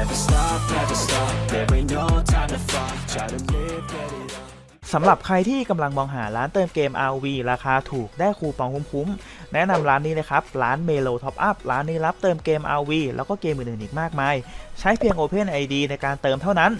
Never stop, never stop. There ain't no time to fall. Try to live, get it on. สำหรับใครที่กำลังมองหาร้านเติมเกม RV ราคาถูกได้คูปองคุ้มๆ แนะนำร้านนี้เลยครับ ร้าน Melo Top Up ร้านนี้รับเติมเกม RV แล้วก็เกมอื่นๆอีกมากมาย ใช้เพียง Open ID ในการเติมเท่านั้น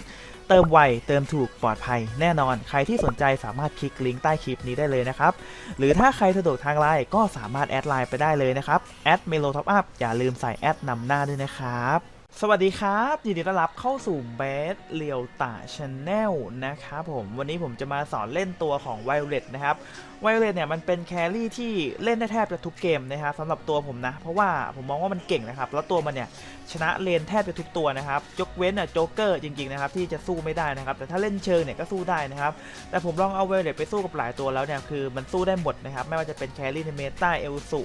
เติมไว เติมถูกปลอดภัยแน่นอน ใครที่สนใจสามารถคลิกลิงก์ใต้คลิปนี้ได้เลยนะครับ หรือถ้าใครสะดวกทางไลน์ก็สามารถแอดไลน์ไปได้เลยนะครับแอด Melo Top Up อย่าลืมใส่แอดนำหน้าด้วยนะครับ สวัสดีครับยินดีต้อนรับเข้าสู่เบสเลียวตาชาแนลนะครับผมวันนี้ผมจะมาสอนเล่นตัวของ Violet นะครับ Violet เนี่ยมันเป็นแครี่ที่เล่นได้แทบจะทุกเกมนะครับสำหรับตัวผมนะ เพราะว่าผมมองว่ามันเก่งนะครับ แล้วตัวมันเนี่ยชนะเลนแทบจะทุกตัวนะครับยกเว้นอะโจ๊กเกอร์จริงๆนะครับที่จะสู้ไม่ได้นะครับ แต่ถ้าเล่นเชิงเนี่ยก็สู้ได้นะครับแต่ผมลองเอา Violet ไปสู้กับหลายตัวแล้วเนี่ยคือมันสู้ได้หมดนะครับไม่ว่าจะเป็นแครี่ในเมตาเอลสุ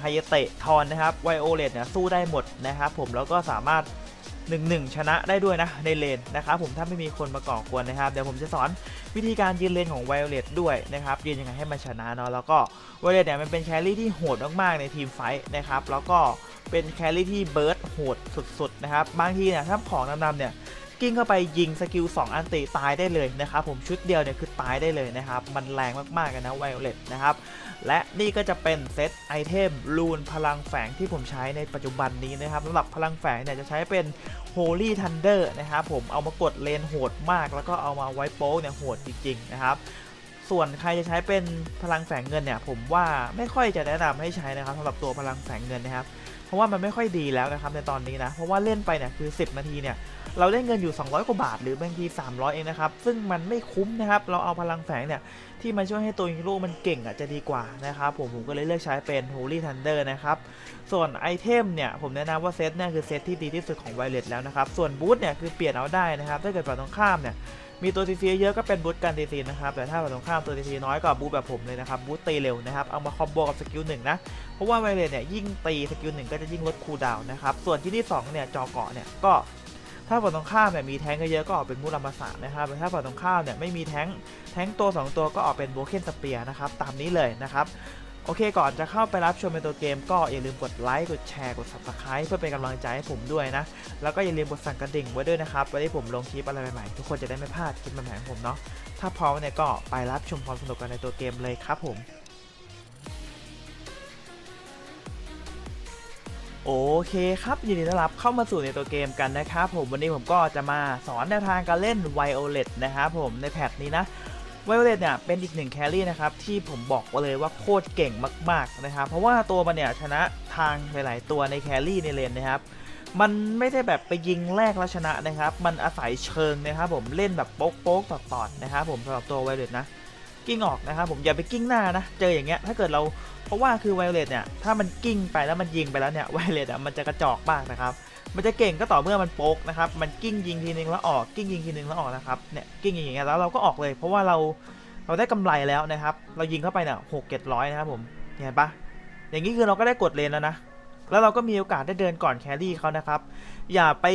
ไฮเตะทอนนะครับไวโอเลตเนี่ยสู้ได้หมดนะครับผมแล้วก็สามารถ1-1ชนะได้ด้วยนะในเลนนะครับผมถ้าไม่มีคนมาก่อกวนนะครับเดี๋ยวผมจะสอนวิธีการยืนเลนของไวโอเลตด้วยนะครับยืนยังไงให้มันชนะเนาะแล้วก็ไวโอเลตเนี่ยมันเป็นแครี่ที่โหดมากๆในทีมไฟท์นะครับแล้วก็เป็นแครี่ที่เบิร์ดโหดสุดๆนะครับบางทีเนี่ยถ้าของนำๆเนี่ย กิ้งเข้าไปยิงสกิล2อันติตายได้เลยนะครับผมชุดเดียวเนี่ยคือตายได้เลยนะครับมันแรงมากๆกันนะไวโอเลตนะครับและนี่ก็จะเป็นเซตไอเทมรูนพลังแฝงที่ผมใช้ในปัจจุบันนี้นะครับสำหรับพลังแฝงเนี่ยจะใช้เป็น Holy Thunder นะครับผมเอามากดเลนโหดมาก แล้วก็เอามาไว้โป๊กเนี่ยโหดจริงๆนะครับส่วนใครจะใช้เป็นพลังแฝงเงินเนี่ยผมว่าไม่ค่อยจะแนะนำให้ใช้นะครับสำหรับตัวพลังแฝงเงินนะครับ เพราะว่ามันไม่ค่อยดีแล้วนะครับในตอนนี้นะ เพราะว่าเล่นไปเนี่ยคือ 10 นาทีเนี่ยเราได้เงินอยู่ 200 กว่าบาท หรือบางที 300 เองนะครับ ซึ่งมันไม่คุ้มนะครับ เราเอาพลังแฝงเนี่ยที่มาช่วยให้ตัวฮีโร่มันเก่งอะจะดีกว่านะครับผมผมก็เลยเลือกใช้เป็น Holy Thunder นะครับ ส่วนไอเทมเนี่ยผมแนะนำว่าเซตเนี่ยคือเซตที่ดีที่สุดของ Violet แล้วนะครับ ส่วนบูทเนี่ยคือเปลี่ยนเอาได้นะครับ ถ้าเกิดฝั่งตรงข้ามเนี่ย มีตัวทีซีเยอะก็เป็นบูทกันทีซีนะครับแต่ถ้าฝั่งตรงข้ามตัวทีซีน้อยก็บูทแบบผมเลยนะครับบูทตีเร็วนะครับเอามาคอมโบกับสกิลหนึ่งนะเพราะว่าไวเลตเนี่ยยิ่งตีสกิลหนึ่งก็จะยิ่งลดคูลดาวน์นะครับส่วนที่ที่สองเนี่ยจอเกาะเนี่ยก็ถ้าฝั่งตรงข้ามเนี่ยมีแท้งเยอะก็ออกเป็นมูรามาสานะครับแต่ถ้าฝั่งตรงข้ามเนี่ยไม่มีแท้งแท้งตัว 2 ตัวก็ออกเป็นโบเคนสเปียร์นะครับตามนี้เลยนะครับ โอเคก่อนจะเข้าไปรับชมในตัวเกมก็อย่าลืมกดไลค์กดแชร์กด subscribe เพื่อเป็นกำลังใจให้ผมด้วยนะ แล้วก็อย่าลืมกดสั่นกระดิ่งไว้ด้วยนะครับไว้ที่ผมลงคลิปอะไรใหม่ๆทุกคนจะได้ไม่พลาดคลิปใหม่ๆของผมเนาะถ้าพร้อมเนี่ยก็ไปรับชมความสนุกกันในตัวเกมเลยครับผมโอเคครับยินดีต้อนรับเข้ามาสู่ในตัวเกมกันนะครับผมวันนี้ผมก็จะมาสอนแนวทางการเล่น Violet นะครับผมในแพทนี้นะ Violet เนี่ยเป็นอีกหนึ่งแครี่นะครับที่ผมบอกไว้เลยว่าโคตรเก่งมากๆนะครับเพราะว่าตัวมันเนี่ยชนะทางหลาย ๆ ตัวในแครี่ในเลนนะครับมันไม่ได้แบบไปยิงแรกแล้วชนะนะครับ มันอาศัยเชิงนะครับผมเล่นแบบโป๊กโป๊กๆตอดๆนะครับผมสำหรับตัว Violet นะกิ้งออกนะครับผมอย่าไปกิ้งหน้านะเจออย่างเงี้ยถ้าเกิดเราเพราะว่าคือไวโอเลตเนี่ยถ้ามันกิ้งไปแล้วมันยิงไปแล้วเนี่ยไวโอเลตอะมันจะกระจอกมากนะครับ มันจะเก่งก็ต่อเมื่อมันโป๊กนะครับ มันกิ้งยิงทีนึงแล้วออกกิ้งยิงทีนึงแล้วออกนะครับเนี่ยกิ้งยิงอย่างเงี้ยแล้วเราก็ออกเลย เพราะว่าเราเราได้กำไรแล้วนะครับ เรายิงเข้าไปเนี่ยหกเจ็ดร้อยนะครับผมเห็นปะอย่างนี้คือเราก็ได้กดเลนแล้วนะแล้วเราก็มีโอกาสได้เดินก่อนแครี่เขานะครับ อย่าไป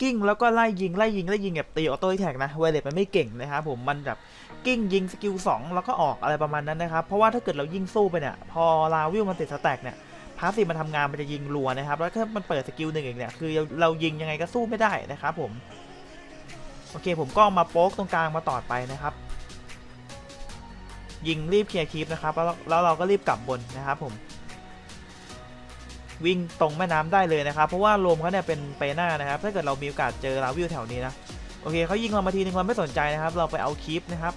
กิ้งแล้วก็ไล่ยิงไล่ยิงไล่ยิงแบบตีออโต้แท็กนะไวเลตมันไม่เก่งนะครับผมมันแบบกิ้งยิงสกิล2แล้วก็ออกอะไรประมาณนั้นนะครับ เพราะว่าถ้าเกิดเรายิงสู้ไปเนี่ยพอลาวิวมันติดสแต็กเนี่ยาสซีฟมันทำงานมันจะยิงรัวนะครับ แล้วถ้ามันเปิดสกิลหนึ่งอีกเนี่ย คือเรายิงยังไงก็สู้ไม่ได้นะครับผม โอเคผมก็มาโป๊กตรงกลางมาตอดไปนะครับ ยิงรีบเคลียร์คลิปนะครับ แล้วแล้วเราก็รีบกลับบนนะครับผม วิ่งตรงแม่น้ำได้เลยนะครับ เพราะว่าลมเขาเนี่ยเป็นเปหน้านะครับ ถ้าเกิดเรามีโอกาสเจอลาวิวแถวนี้นะ โอเคเขายิงเรามาทีนึงเราไม่สนใจนะครับ เราไปเอาคลิปนะครับ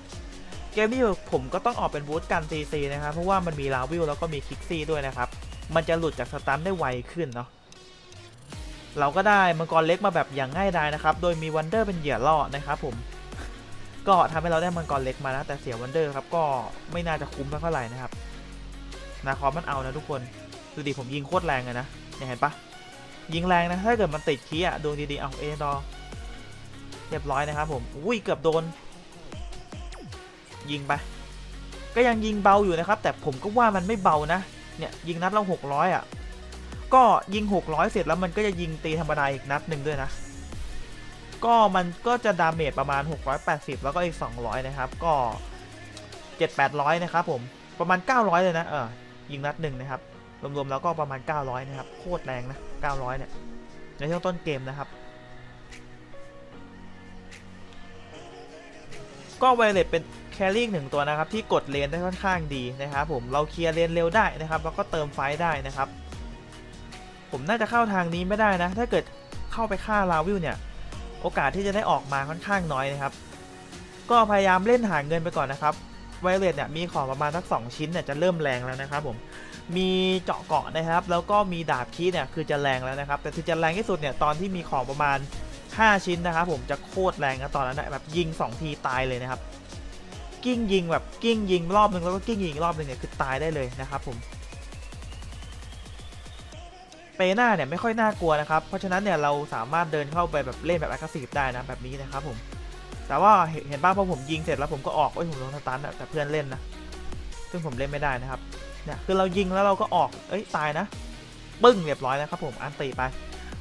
เกมนี้ผมก็ต้องออกเป็นบูธกันซีซีนะครับ เพราะว่ามันมีลาวิวแล้วก็มีคิกซี่ด้วยนะครับ มันจะหลุดจากสตันได้ไวขึ้นเนาะเราก็ได้มังกรเล็กมาแบบอย่างง่ายดายนะครับ โดยมีวันเดอร์เป็นเหยื่อล่อนะครับผม ก็ทำให้เราได้มังกรเล็กมานะแต่เสียวันเดอร์ครับก็ไม่น่าจะคุ้มเท่าไหร่นะครับ นาคอมมันเอานะทุกคนดูดิผมยิงโคตรแรงเลยนะเนี่ยเห็นปะยิงแรงนะถ้าเกิดมันติดคีย์อะดวงดีๆเอาเอดอเรียบร้อยนะครับผมอุ้ยเกือบโดน ยิงไปก็ยังยิงเบาอยู่นะครับ แต่ผมก็ว่ามันไม่เบานะ เนี่ยยิงนัดเรา600อะ ก็ยิง600เสร็จแล้วมันก็จะยิงตีธรรมดาอีกนัดหนึ่งด้วยนะ ก็มันก็จะดาเมจประมาณ 680 แล้วก็อีก 200 นะครับ ก็ 7-800 นะครับผม ประมาณ 900 เลยนะ เออ ยิงนัดหนึ่งนะครับ รวมๆแล้วก็ประมาณ 900 นะครับ โคตรแรงนะ 900 เนี่ย ในช่วงต้นเกมนะครับก็ไวเลตเป็น แครี่หนึ่งตัวนะครับที่กดเลนได้ค่อนข้างดีนะครับผมเราเคลียร์เลนเร็วได้นะครับแล้วก็เติมไฟได้นะครับ ผมน่าจะเข้าทางนี้ไม่ได้นะ ถ้าเกิดเข้าไปฆ่าลาวิลเนี่ยโอกาสที่จะได้ออกมาค่อนข้างน้อยนะครับ ก็พยายามเล่นหาเงินไปก่อนนะครับไวเลตเนี่ยมีของประมาณสัก2ชิ้นเนี่ยจะเริ่มแรงแล้วนะครับผมมีเจาะเกาะนะครับ แล้วก็มีดาบคีเนี่ยคือจะแรงแล้วนะครับ แต่ที่จะแรงที่สุดเนี่ยตอนที่มีของประมาณ 5 ชิ้นนะครับผมจะโคตรแรงนะตอนนั้นแบบยิง 2 ทีตายเลยนะครับ กิ้งยิงแบบกิ้งยิงรอบหนึ่งแล้วก็กิ้งยิงอีกรอบหนึ่งเนี่ยคือตายได้เลยนะครับผมเปหน้าเนี่ยไม่ค่อยน่ากลัวนะครับ เพราะฉะนั้นเนี่ยเราสามารถเดินเข้าไปแบบเล่นแบบ a อ g r e s s i v e ได้นะแบบนี้นะครับผม แต่ว่าเห็นบ้างพอผมยิงเสร็จแล้วผมก็ออกเอ้ยผมโดนสตันแต่เพื่อนเล่นนะ ซึ่งผมเล่นไม่ได้นะครับ เนี่ยคือเรายิงแล้วเราก็ออก เอ้ยตายนะ ปึ้งเรียบร้อยนะครับผม อันตีไป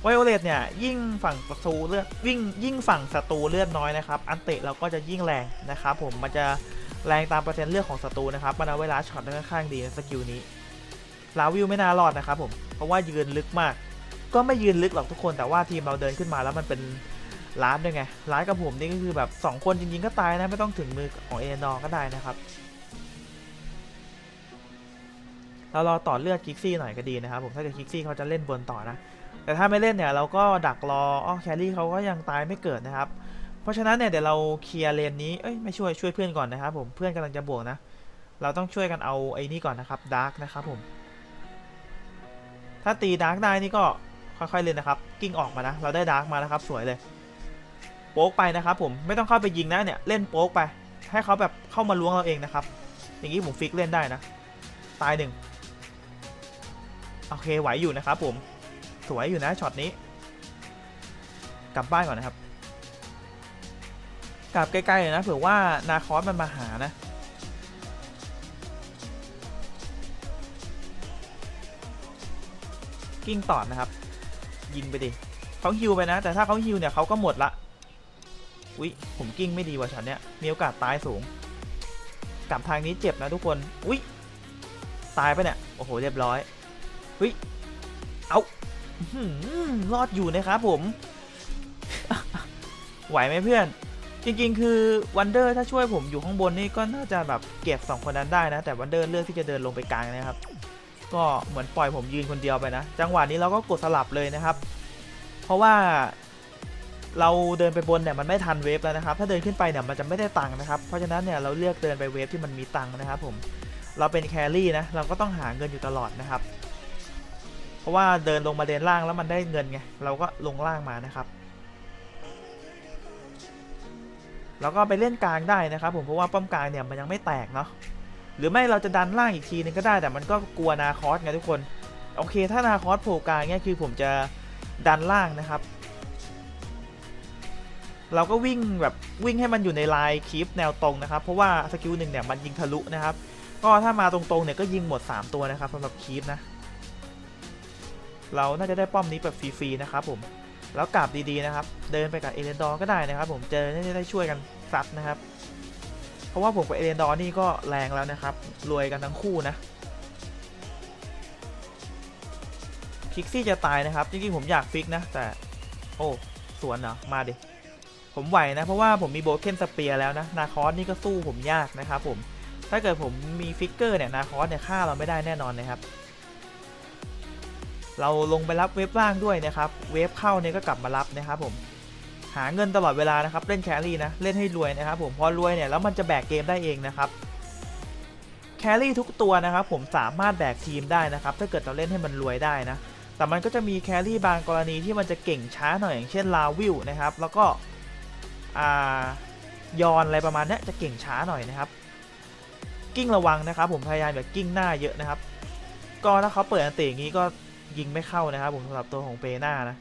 ไวโอเลตเนี่ยยิ่งฝั่งศัตรูเลือดวิ่งยิ่งฝั่งศัตรูเลือดน้อยนะครับ อันเตะเราก็จะยิ่งแรงนะครับผมมันจะแรงตามเปอร์เซ็นต์เลือดของศัตรูนะครับมันเอาเวลาช็อตได้ค่อนข้างดีนะสกิลนี้ลาวิวไม่น่ารอดนะครับผมเพราะว่ายืนลึกมาก ก็ไม่ยืนลึกหรอกทุกคนแต่ว่าทีมเราเดินขึ้นมาแล้วมันเป็นล้านด้วยไงล้านกับผมนี่ก็คือแบบสองคนจริงๆก็ตายนะไม่ต้องถึงมือของเอนอก็ได้นะครับเรารอต่อเลือดคิกซี่หน่อยก็ดีนะครับผมถ้าเกิดคิกซี่เขาจะเล่นบนต่อนะ แต่ถ้าไม่เล่นเนี่ยเราก็ดักรออ๋อแครี่เขาก็ยังตายไม่เกิดนะครับ เพราะฉะนั้นเนี่ยเดี๋ยวเราเคลียร์เลนนี้เอ้ยไม่ช่วยช่วยเพื่อนก่อนนะครับผมเพื่อนกำลังจะบวกนะ เราต้องช่วยกันเอาไอ้นี่ก่อนนะครับดาร์กนะครับผม ถ้าตีดาร์กได้นี่ก็ค่อยๆเล่นนะครับ กิ้งออกมานะ เราได้ดาร์กมานะครับ สวยเลยโป๊กไปนะครับผมไม่ต้องเข้าไปยิงนะเนี่ยเล่นโป๊กไป ให้เขาแบบเข้ามาล้วงเราเองนะครับ อย่างนี้ผมฟิกเล่นได้นะ ตายหนึ่งโอเคไหวอยู่นะครับผม สวยอยู่นะช็อตนี้ กลับบ้านก่อนนะครับ กลับใกล้ๆเลยนะเผื่อว่านาคอสมันมาหานะกิ้งตอดนะครับ ยิงไปดิเขาฮิวไปนะ แต่ถ้าเขาฮิวเนี่ยเขาก็หมดละอุ๊ยผมกิ้งไม่ดีว่ะช็อตเนี้ยมีโอกาสตายสูง กลับทางนี้เจ็บนะทุกคน อุ๊ยตายไปเนี่ย โอ้โห เรียบร้อยอุ๊ย รอดอยู่นะครับผม ไหวไหมเพื่อน จริงๆ คือวันเดอร์ถ้าช่วยผมอยู่ข้างบนนี่ก็น่าจะแบบเก็บสองคนนั้นได้นะ แต่วันเดอร์เลือกที่จะเดินลงไปกลางนะครับ ก็เหมือนปล่อยผมยืนคนเดียวไปนะ จังหวะนี้เราก็กดสลับเลยนะครับ เพราะว่าเราเดินไปบนเนี่ยมันไม่ทันเวฟแล้วนะครับ ถ้าเดินขึ้นไปเนี่ยมันจะไม่ได้ตังค์นะครับ เพราะฉะนั้นเนี่ยเราเลือกเดินไปเวฟที่มันมีตังค์นะครับผม เราเป็นแครี่นะ เราก็ต้องหาเงินอยู่ตลอดนะครับ เพราะว่าเดินลงมาเดินล่างแล้วมันได้เงินไงเราก็ลงล่างมานะครับ แล้วก็ไปเล่นกลางได้นะครับ ผมเพราะว่าป้อมกลางเนี่ยมันยังไม่แตกเนาะหรือไม่เราจะดันล่างอีกทีนึงก็ได้แต่มันก็กลัวนาคอสไงทุกคนโอเค ถ้านาคอสโผล่กลางเนี่ยคือผมจะดันล่างนะครับ เราก็วิ่งแบบวิ่งให้มันอยู่ในลายคีปแนวตรงนะครับ เพราะว่าสกิลหนึ่งเนี่ยมันยิงทะลุนะครับ ก็ถ้ามาตรงๆเนี่ยก็ยิงหมด 3 ตัวนะครับสำหรับคีปนะ เราน่าจะได้ป้อมนี้แบบฟรีๆนะครับผมแล้วกลับดีๆนะครับ เดินไปกับเอเลนดอร์ก็ได้นะครับ ผมเจอน่าจะได้ช่วยกันซัดนะครับ เพราะว่าผมกับเอเลนดอร์นี่ก็แรงแล้วนะครับ รวยกันทั้งคู่นะคิกซี่จะตายนะครับจริงๆผมอยากฟิกนะ แต่ โอ้สวนเหรอมาดิผมไหวนะ เพราะว่าผมมีโบเคนสเปียร์แล้วนะนาคอสนี่ก็สู้ผมยากนะครับผมถ้าเกิดผมมีฟิกเกอร์เนี่ยนาคอสเนี่ยฆ่าเราไม่ได้แน่นอนนะครับ เราลงไปรับเวฟล่างด้วยนะครับ เวฟเข้าเนี่ยก็กลับมารับนะครับผม หาเงินตลอดเวลานะครับ เล่นแครี่นะ เล่นให้รวยนะครับผม พอรวยเนี่ยแล้วมันจะแบกเกมได้เองนะครับ แครี่ทุกตัวนะครับผมสามารถแบกทีมได้นะครับ ถ้าเกิดเราเล่นให้มันรวยได้นะ แต่มันก็จะมีแครี่บางกรณีที่มันจะเก่งช้าหน่อยอย่างเช่นลาวิลนะครับ แล้วก็อ่ายอนอะไรประมาณนี้จะเก่งช้าหน่อยนะครับ กิ้งระวังนะครับ ผมพยายามแบบกิ้งหน้าเยอะนะครับ ก็ถ้าเขาเปิดอันตะอย่างนี้ก็ ยิงไม่เข้านะครับผมสำหรับตัวของเปน้านะ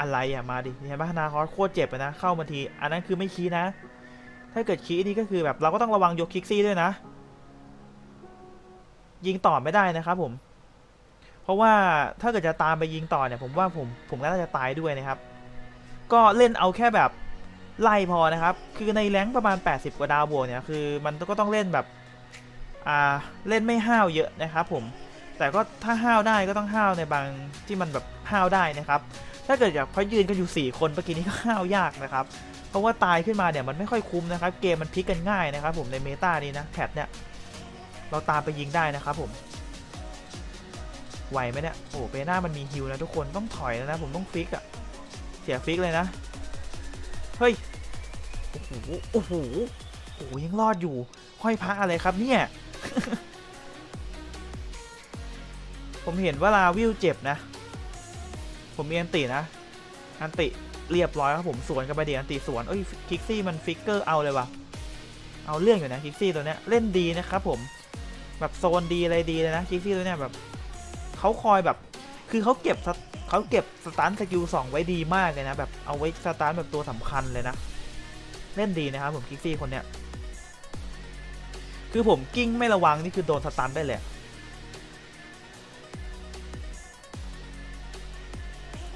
อะไรอะมาดิเห็นปะนาคอสโคตรเจ็บเลยนะเข้ามาที อันนั้นคือไม่คีนะ ถ้าเกิดคีนี่ก็คือแบบเราก็ต้องระวังยกคิกซี่ด้วยนะ ยิงต่อไม่ได้นะครับผม เพราะว่าถ้าเกิดจะตามไปยิงต่อเนี่ย ผมว่าผมผมน่าจะตายด้วยนะครับ ก็เล่นเอาแค่แบบไล่พอนะครับ คือในแรงประมาณ 80 กว่าดาวบวกเนี่ยคือ มันก็ต้องเล่นแบบอ่าเล่นไม่ห้าวเยอะนะครับผม แต่ก็ถ้าห้าวได้ก็ต้องห้าวในบางที่มันแบบห้าวได้นะครับ ถ้าเกิดอย่างเพรายืนกันอยู่ 4 คนเมื่อกี้นี้ก็ห้าวยากนะครับ เพราะว่าตายขึ้นมาเนี่ยมันไม่ค่อยคุ้มนะครับ เกมมันพลิกกันง่ายนะครับ ผมในเมตานี้นะแพทเนี่ยเราตามไปยิงได้นะครับผมไหวไหมเนี่ยโอ้เปหน้ามันมีฮิวนะทุกคนต้องถอยแล้วนะ ผมต้องฟิกอะเสียฟิกเลยนะเฮ้ยโอ้โหโอ้โหโอ้ยังรอดอยู่ห้อยพระอะไรครับเนี่ย ผมเห็นว่าลาวิวเจ็บนะ ผมมีอันตินะ อันติเรียบร้อยครับผมสวนกับไปเดียอันติสวนเอ้ยคิกซี่มันฟิกเกอร์เอาเลยวะเอาเรื่องอยู่นะคิกซี่ตัวเนี้ยเล่นดีนะครับผมแบบโซนดีอะไรดีเลยนะคิกซี่ตัวเนี้ยแบบเขาคอยแบบคือเขาเก็บสตเขาเก็บสตาร์ทสกิลสองไว้ดีมากเลยนะแบบเอาไว้สตาร์ทแบบตัวสำคัญเลยนะเล่นดีนะครับผมคิกซี่คนเนี้ยคือผมกิ้งไม่ระวังนี่คือโดนสตันได้เลย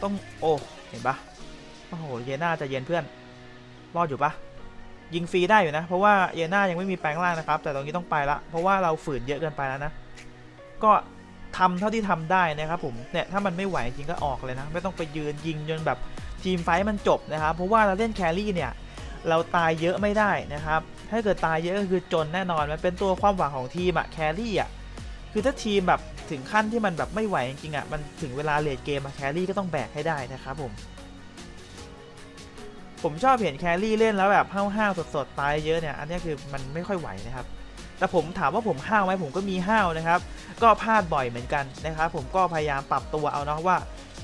ต้องโอ้เห็นปะโอ้โหเยน่าจะเย็นเพื่อนรอดอยู่ปะยิงฟรีได้อยู่นะ เพราะว่าเยน่ายังไม่มีแปลงร่างนะครับ แต่ตรงนี้ต้องไปละเพราะว่าเราฝืนเยอะเกินไปแล้วนะก็ทำเท่าที่ทำได้นะครับผมเนี่ยถ้ามันไม่ไหวจริงก็ออกเลยนะ ไม่ต้องไปยืนยิงจนแบบทีมไฟมันจบนะครับ เพราะว่าเราเล่นแครี่เนี่ยเราตายเยอะไม่ได้นะครับ ถ้าเกิดตายเยอะก็คือจนแน่นอนมันเป็นตัวความหวังของทีมอะแครี่อะคือถ้าทีมแบบ ถึงขั้นที่มันแบบไม่ไหวจริงๆอะมันถึงเวลาเลดเกมอะแครี่ก็ต้องแบกให้ได้นะครับผม ผมชอบเห็นแครี่เล่นแล้วแบบห้าวๆสดๆตายเยอะเนี่ยอันนี้คือมันไม่ค่อยไหวนะครับแต่ผมถามว่าผมห้าวไหมผมก็มีห้าวนะครับ ก็พลาดบ่อยเหมือนกันนะครับผมก็พยายามปรับตัวเอาเนาะว่า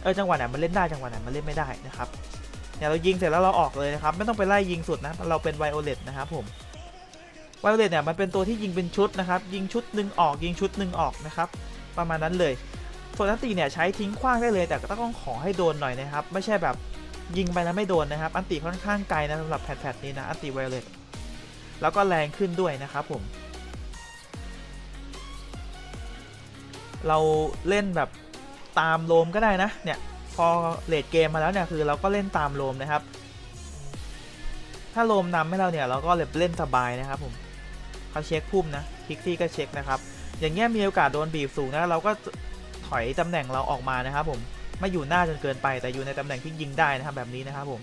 เออจังหวะไหนมันเล่นได้จังหวะไหนมันเล่นไม่ได้นะครับเนี่ยเรายิงเสร็จแล้วเราออกเลยนะครับ ไม่ต้องไปไล่ยิงสุดนะเราเป็นไวโอเลตนะครับผมไวโอเลตเนี่ยมันเป็นตัวที่ยิงเป็นชุดนะครับ ยิงชุดหนึ่งออกยิงชุดหนึ่งออกนะครับ ประมาณนั้นเลยส่วนนันตีเนี่ยใช้ทิ้งขว้างได้เลยแต่ก็ต้องขอให้โดนหน่อยนะครับ ไม่ใช่แบบยิงไปแล้วไม่โดนนะครับ อันติค่อนข้างไกลนะสำหรับแพทๆนี้นะอันติไวเลตแล้วก็แรงขึ้นด้วยนะครับผม เราเล่นแบบตามโลมก็ได้นะเนี่ยพอเลดเกมมาแล้วเนี่ยคือเราก็เล่นตามโลมนะครับ ถ้าโลมนำให้เราเนี่ยเราก็เล่นสบายนะครับผมเขาเช็คพุ่มนะคิกซี่ก็เช็คนะครับ อย่างเงี้ยมีโอกาสโดนบีบสูงนะเราก็ถอยตำแหน่งเราออกมานะครับผมไม่อยู่หน้าจนเกินไปแต่อยู่ในตำแหน่งที่ยิงได้นะครับแบบนี้นะครับผม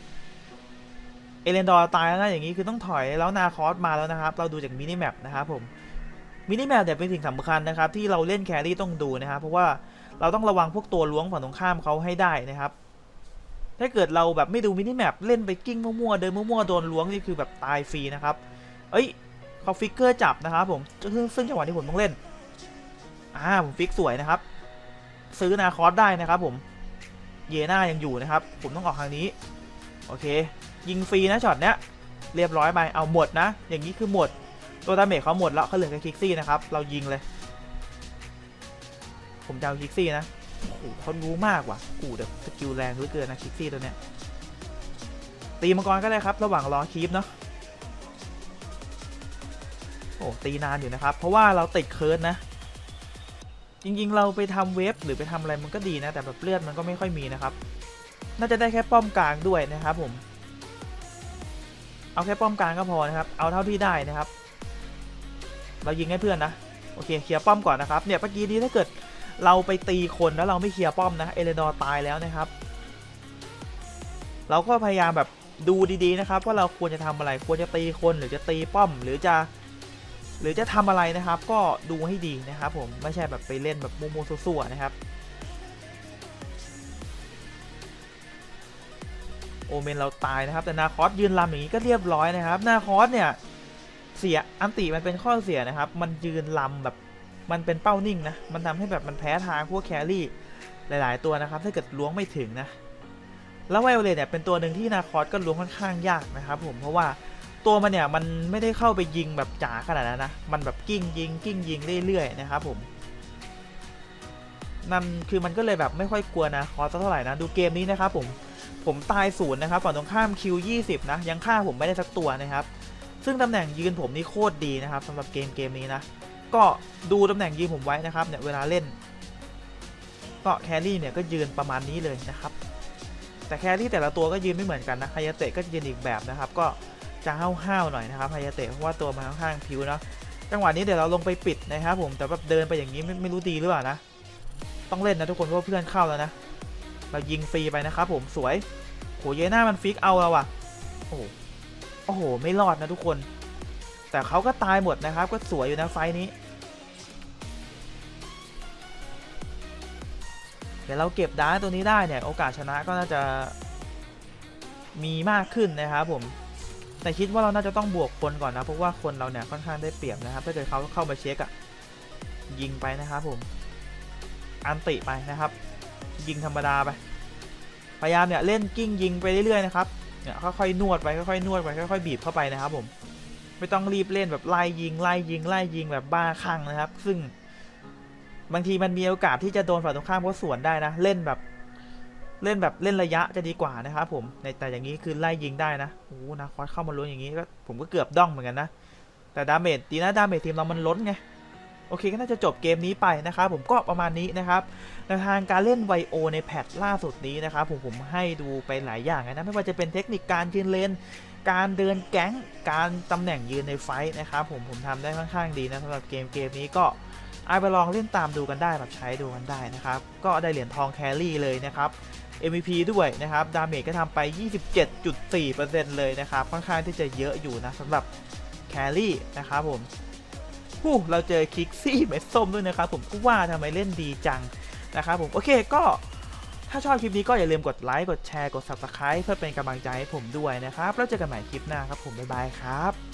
เอเลนดอร์ตายแล้วนะอย่างนี้คือต้องถอยแล้วนาคอสมาแล้วนะครับ เราดูจากมินิแมปนะครับผมมินิแมปเนี่ยเป็นสิ่งสำคัญนะครับ ที่เราเล่นแครี่ต้องดูนะครับ เพราะว่าเราต้องระวังพวกตัวล้วงฝั่งตรงข้ามเขาให้ได้นะครับ ถ้าเกิดเราแบบไม่ดูมินิแมปเล่นไปกิ้งมั่วๆเดินมั่วๆโดนล้วงนี่คือแบบตายฟรีนะครับ เอ้ยเขาฟิกเกอร์จับนะครับผมซึ่งจังหวะที่ผมต้องเล่น อ่าผมฟิกสวยนะครับ ซื้อนาคอสได้นะครับ ผม เยน่ายังอยู่นะครับ ผมต้องออกทางนี้ โอเค ยิงฟรีนะช็อตเนี้ย เรียบร้อยไป เอาหมดนะ อย่างนี้คือหมด ตัวดาเมจเขาหมดแล้วเขาเหลือแค่คิกซี่นะครับ เรายิงเลย ผมจะเอาคิกซี่นะโอ้โหเขารู้มากว่ะกูเดี๋ยวสกิลแรงเหลือเกินนะคิกซี่ตัวเนี้ย ตีมังกรก็ได้ครับ ระหว่างรอคีปเนาะโอ้ตีนานอยู่นะครับ เพราะว่าเราติดเคิร์ดนะ จริงๆ เราไปทำเวฟหรือไปทำอะไรมันก็ดีนะ แต่แบบเลือดมันก็ไม่ค่อยมีนะครับ น่าจะได้แค่ป้อมกลางด้วยนะครับผม เอาแค่ป้อมกลางก็พอนะครับ เอาเท่าที่ได้นะครับ เรายิงให้เพื่อนนะ โอเค เคลียร์ป้อมก่อนนะครับ เนี่ยเมื่อกี้นี้ถ้าเกิดเราไปตีคนแล้วเราไม่เคลียร์ป้อมนะ เอเลนอร์ตายแล้วนะครับ เราก็พยายามแบบดูดีๆนะครับ ว่าเราควรจะทำอะไร ควรจะตีคนหรือจะตีป้อม หรือจะ หรือจะทำอะไรนะครับ ก็ดูให้ดีนะครับผมไม่ใช่แบบไปเล่นแบบมัวๆซั่วๆนะครับโอเมนเราตายนะครับ แต่นาคอสยืนลำอย่างนี้ก็เรียบร้อยนะครับ นาคอสเนี่ยเสียอันติมันเป็นข้อเสียนะครับ มันยืนลำแบบมันเป็นเป้านิ่งนะ มันทำให้แบบมันแพ้ทางพวกแครี่หลาย ๆ ตัวนะครับ ถ้าเกิดล้วงไม่ถึงนะ แล้วไวโอเลตเนี่ยเป็นตัวหนึ่งที่นาคอสก็ล้วงค่อนข้างยากนะครับ ผมเพราะว่า ตัวมันเนี่ยมันไม่ได้เข้าไปยิงแบบจ๋าขนาดนั้นนะ มันแบบกิ้งยิงกิ้งยิงเรื่อยๆนะครับผมนั่นคือมันก็เลยแบบไม่ค่อยกลัวนะคอสเท่าไหร่นะดูเกมนี้นะครับผมผมตายศูนย์นะครับฝั่งตรงข้ามคิว20นะยังฆ่าผมไม่ได้สักตัวนะครับ ซึ่งตำแหน่งยืนผมนี่โคตรดีนะครับสำหรับเกมเกมนี้นะก็ดูตำแหน่งยืนผมไว้นะครับเนี่ยเวลาเล่นก็แครี่เนี่ยก็ยืนประมาณนี้เลยนะครับ แต่แครี่แต่ละตัวก็ยืนไม่เหมือนกันนะไฮยาเตะก็จะยืนอีกแบบนะครับ ก็ จะห้าวๆหน่อยนะครับไฮยาเตะเพราะว่าตัวมันค่อนข้างผิวเนาะจังหวะนี้เดี๋ยวเราลงไปปิดนะครับผมแต่แบบเดินไปอย่างนี้ไม่ไม่รู้ดีหรือเปล่านะต้องเล่นนะทุกคนเพราะเพื่อนเข้าแล้วนะเรายิงฟรีไปนะครับผมสวยโหเยน่ามันฟิกเอาเราอะโอ้โหโอ้โหไม่รอดนะทุกคน แต่เขาก็ตายหมดนะครับ ก็สวยอยู่นะไฟนี้ เดี๋ยวเราเก็บดาร์ตัวนี้ได้เนี่ย โอกาสชนะก็น่าจะมีมากขึ้นนะครับผม แต่คิดว่าเราน่าจะต้องบวกคนก่อนนะเพราะว่าคนเราเนี่ยค่อนข้างได้เปรียบนะครับถ้าเกิดเขาเข้ามาเช็คอะยิงไปนะครับผมอันติไปนะครับ ยิงธรรมดาไปพยายามเนี่ยเล่นกิ้งยิงไปเรื่อยๆนะครับเนี่ยค่อยๆนวดไปค่อยๆนวดไปค่อยๆบีบเข้าไปนะครับ ผมไม่ต้องรีบเล่นแบบไล่ยิงไล่ยิงไล่ยิงแบบบ้าคลั่งนะครับ ซึ่งบางทีมันมีโอกาสที่จะโดนฝ่ายตรงข้ามเขาสวนได้นะ เล่นแบบ เล่นแบบเล่นระยะจะดีกว่านะครับผมในแต่อย่างนี้คือไล่ยิงได้นะโอ้นะคอสเข้ามาล้นอย่างนี้ก็ผมก็เกือบด้องเหมือนกันนะ แต่ดาเมจดีนะดาเมจทีมเรามันล้นไงโอเคก็น่าจะจบเกมนี้ไปนะครับผมก็ประมาณนี้นะครับแนวทางการเล่นไวโอในแพทล่าสุดนี้นะครับผมผมให้ดูไปหลายอย่างนะไม่ว่าจะเป็นเทคนิคการยืนเลนการเดินแก๊งการตำแหน่งยืนในไฟท์นะครับผมผมทำได้ค่อนข้างดีนะสำหรับเกมเกมนี้ก็เอาไปลองเล่นตามดูกันได้แบบใช้ดูกันได้นะครับก็ได้เหรียญทองแครี่เลยนะครับ MVP ด้วยนะครับ ดาเมจก็ทำไป 27.4%เลยนะครับ ค่อนข้างที่จะเยอะอยู่นะสำหรับแครี่นะครับผมฮู้เราเจอคิกซี่เม็ดส้มด้วยนะครับ ผมก็ว่าทำไมเล่นดีจังนะครับผม โอเคก็ถ้าชอบคลิปนี้ก็อย่าลืมกดไลค์ กดแชร์ กด Subscribe เพื่อเป็นกำลังใจให้ผมด้วยนะครับ แล้วเจอกันใหม่คลิปหน้าครับผม บ๊ายบายครับ